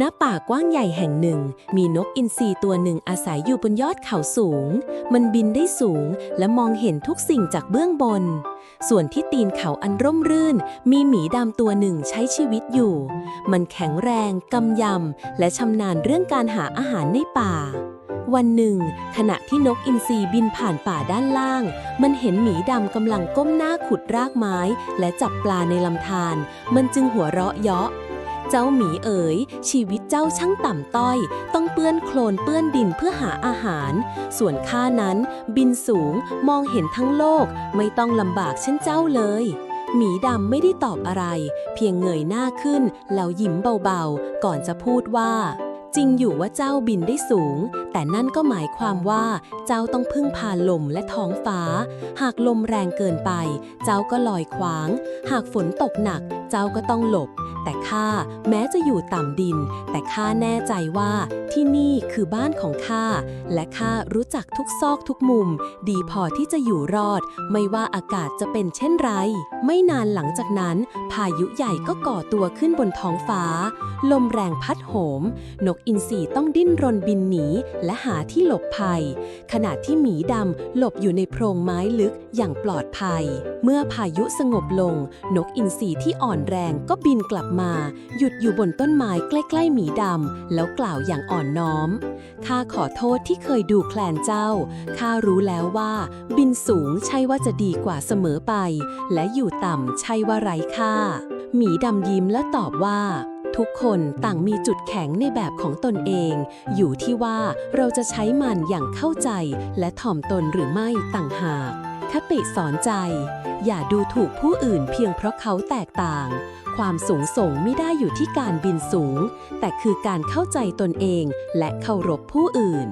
ณป่ากว้างใหญ่แห่งหนึ่ง มีนกอินทรีตัวหนึ่งอาศัยอยู่บนยอดเขาสูง มันบินได้สูงและมองเห็นทุกสิ่งจากเบื้องบน ส่วนที่ตีนเขาอันร่มรื่น มีหมีดำตัวหนึ่งใช้ชีวิตอยู่ มันแข็งแรง กำยำ และชำนาญเรื่องการหาอาหารในป่า วันหนึ่ง ขณะที่นกอินทรีบินผ่านป่าด้านล่าง มันเห็นหมีดำกำลังก้มหน้าขุดรากไม้ และจับปลาในลำธารมันจึงหัวเราะเยาะ เจ้าหมีเอ๋ย ชีวิตเจ้าช่างต่ำต้อย ต้องเปื้อนโคลนเปื้อนดินเพื่อหาอาหาร ส่วนข้านั้นบินสูงมองเห็นทั้งโลก ไม่ต้องลำบากเช่นเจ้าเลยหมีดำไม่ได้ตอบอะไร เพียงเงยหน้าขึ้น แล้วยิ้มเบาๆ ก่อนจะพูดว่า จริงอยู่ว่าเจ้าบินได้สูง แต่นั่นก็หมายความว่าเจ้าต้องพึ่งพาลมและท้องฟ้า หากลมแรงเกินไป เจ้าก็ลอยขวาง หากฝนตกหนัก เจ้าก็ต้องหลบ แต่ข้าแม้จะอยู่ต่ำดิน แต่ข้าแน่ใจว่าที่นี่คือบ้านของข้า และข้ารู้จักทุกซอกทุกมุม ดีพอที่จะอยู่รอด ไม่ว่าอากาศจะเป็นเช่นไร ไม่นานหลังจากนั้น พายุใหญ่ก็ก่อตัวขึ้นบนท้องฟ้า ลมแรงพัดโหม นกอินทรีต้องดิ้นรนบินหนี และหาที่หลบภัย ขณะที่หมีดำหลบอยู่ในโพรงไม้ลึกอย่างปลอดภัย เมื่อพายุสงบลง นกอินทรีที่อ่อนแรงก็บินกลับมา หยุดอยู่บนต้นไม้ใกล้ๆหมีดำ แล้วกล่าวอย่างอ่อนน้อม ข้าขอโทษที่เคยดูแคลนเจ้า ข้ารู้แล้วว่า บินสูงใช่ว่าจะดีกว่าเสมอไป และอยู่ต่ำใช่ว่าไร้ค่า หมีดำยิ้มและตอบว่าทุกคนต่างมีจุดแข็งในแบบของตนเอง อยู่ที่ว่าเราจะใช้มันอย่างเข้าใจ และถ่อมตนหรือไม่ต่างหากคติสอนใจ อย่าดูถูกผู้อื่นเพียงเพราะเขาแตกต่าง ความสูงส่งไม่ได้อยู่ที่การบินสูง แต่คือการเข้าใจตนเองและเคารพผู้อื่น